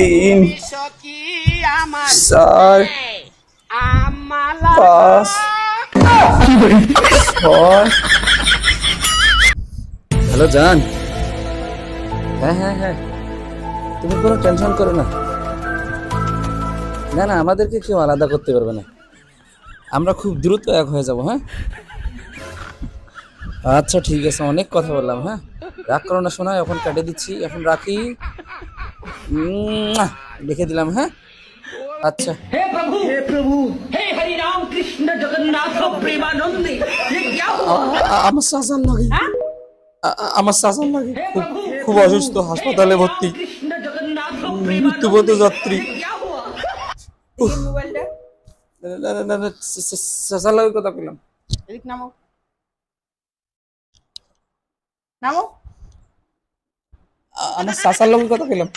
তিন চার পাঁচ ছয় হ্যালো জান। হ্যাঁ হ্যাঁ হ্যাঁ। তুমি কোনো টেনশন করো না। না না আমাদেরকে কেউ আলাদা করতে পারবে না। আমরা খুব দ্রুত এক হয়ে যাব হ্যাঁ? আচ্ছা ঠিক আছে অনেক কথা বললাম হ্যাঁ? রাগ করো না শোনা এখন কেটে দিচ্ছি এখন রাখি। লিখে দিলাম হ্যাঁ? আচ্ছা। হে প্রভু হে প্রভু। হে হরি রাম কৃষ্ণ জগন্নাথ প্রেমানন্দে আমার শাসন লাগে। হ্যাঁ? আমার শাসন লাগে। খুব অসুস্থ হাসপাতালে ভর্তি। মৃত্যুবোধ যাত্রী। কথা পেলাম আমার শাসার লোকের কথা পেলাম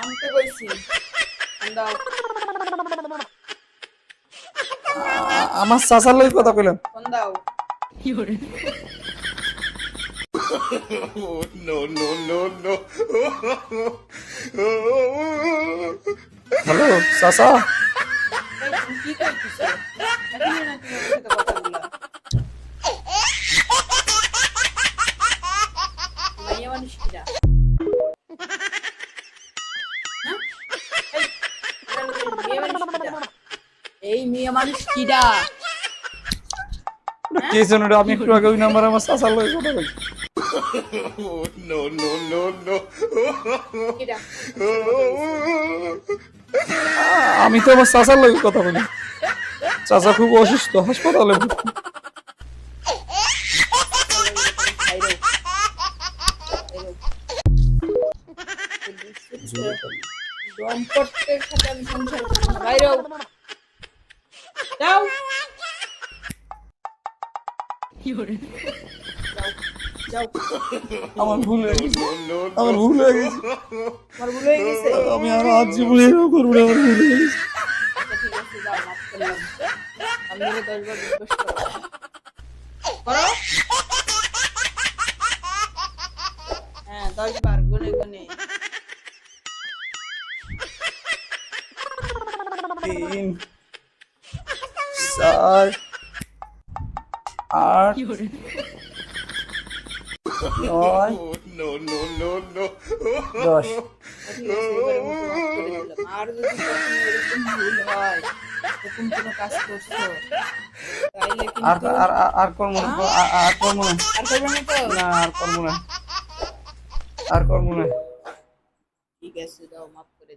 নামতে কইছি দাও আমার শাসার লাগে কথা বললাম ফোন দাও হ্যালো না কথা এই, মেয়ে মানুষ কিরা? এই মেয়ে মানুষ কিরা কে জানো রে, আমি একটু আগে ওই নাম্বার আমার শাসার লাগে কথা বলছি। আমি তো আমার শাসার লাগে কথা বলি। চাচা খুব অসুস্থ হাসপাতালে ভর্তি। বাইরে সাথে আমি আমার ভুল হয়ে গেছে হয়ে হয়ে আমি আর আজ জীবনে করব আমার ভুল হয়ে গেছে আচ্ছা, আমি করো করো হ্যাঁ দশ বার গুনে গুনে তিন চার আট নয় দশ। আর যদি ভুল হয় এরকম কোনো কাজ করছ আর আর আর- করব না আর- আর করব না আর করবে না তো না আর করব না আর করব না ঠিক আছে দাও মাফ করে